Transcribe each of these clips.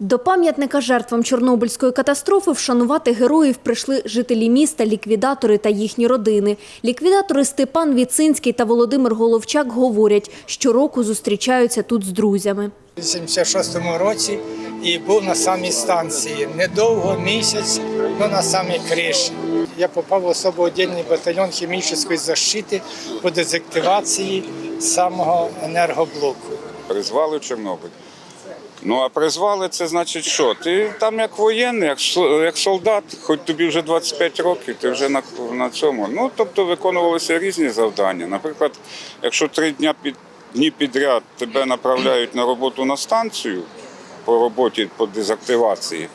До пам'ятника жертвам Чорнобильської катастрофи вшанувати героїв прийшли жителі міста, ліквідатори та їхні родини. Ліквідатори Степан Віцинський та Володимир Головчак говорять, щороку зустрічаються тут з друзями. У 76-му році і був на самій станції. Недовго, місяць, але на самій криші. Я попав в особо батальйон хімічної защити по дезактивації самого енергоблоку. Призвали Чорнобиль. Ну а призвали це значить що? Ти там як воєнний, як, як солдат, хоч тобі вже 25 років, ти вже на, на цьому. Ну тобто виконувалися різні завдання. Наприклад, якщо три дня під дні підряд тебе направляють на роботу на станцію по роботі по дезактивації,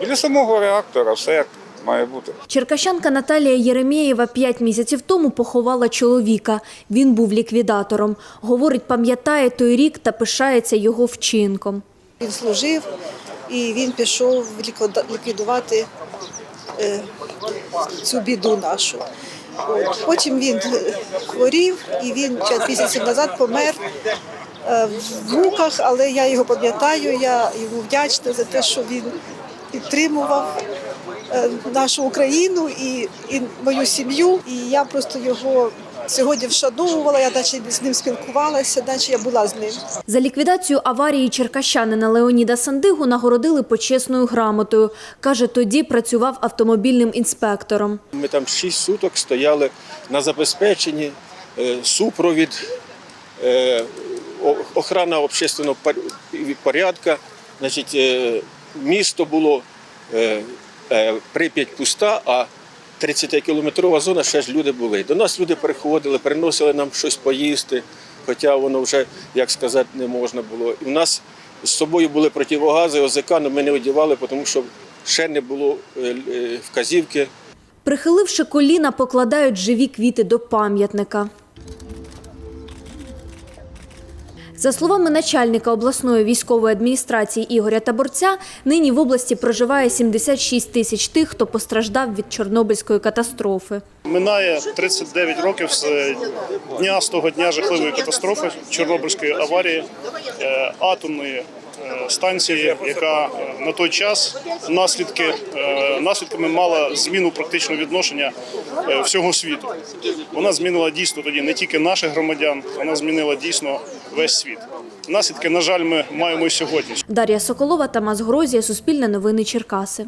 біля самого реактора все як має бути. Черкащанка Наталія Єремєєва п'ять місяців тому поховала чоловіка. Він був ліквідатором. Говорить, пам'ятає той рік та пишається його вчинком. Він служив і він пішов ліквідувати е, цю біду нашу. От. Потім він хворів і він місяців назад помер е, в муках, але я його пам'ятаю, я йому вдячна за те, що він підтримував е, нашу Україну і, і мою сім'ю. І я просто його сьогодні вшановувала, я наче з ним спілкувалася, наче я була з ним. За ліквідацію аварії черкащанина Леоніда Сандигу нагородили почесною грамотою. Каже, тоді працював автомобільним інспектором. Ми там 6 суток стояли на забезпеченні, е, супровід, е, охрана общественного пор- порядку. Значить, е, місто було Прип'ять пуста, а 30-кілометрова зона ще ж люди були. До нас люди приходили, приносили нам щось поїсти, хоча воно вже, як сказати, не можна було. І в нас з собою були противогази, ОЗК, але ми не одягали, тому що ще не було е, е, вказівки Прихиливши коліна, покладають живі квіти до пам'ятника. За словами начальника обласної військової адміністрації Ігоря Таборця, нині в області проживає 76 тисяч тих, хто постраждав від Чорнобильської катастрофи. Минає 39 років з дня з того дня жахливої катастрофи Чорнобильської аварії е, атомної станції, яка е, на той час наслідки е, наслідками мала зміну практичного відношення е, всього світу. Вона змінила дійсно тоді не тільки наших громадян, вона змінила дійсно весь світ. Наслідки, на жаль, ми маємо і сьогодні. Дар'я Соколова, Тамас Грозія, Суспільне новини Черкаси.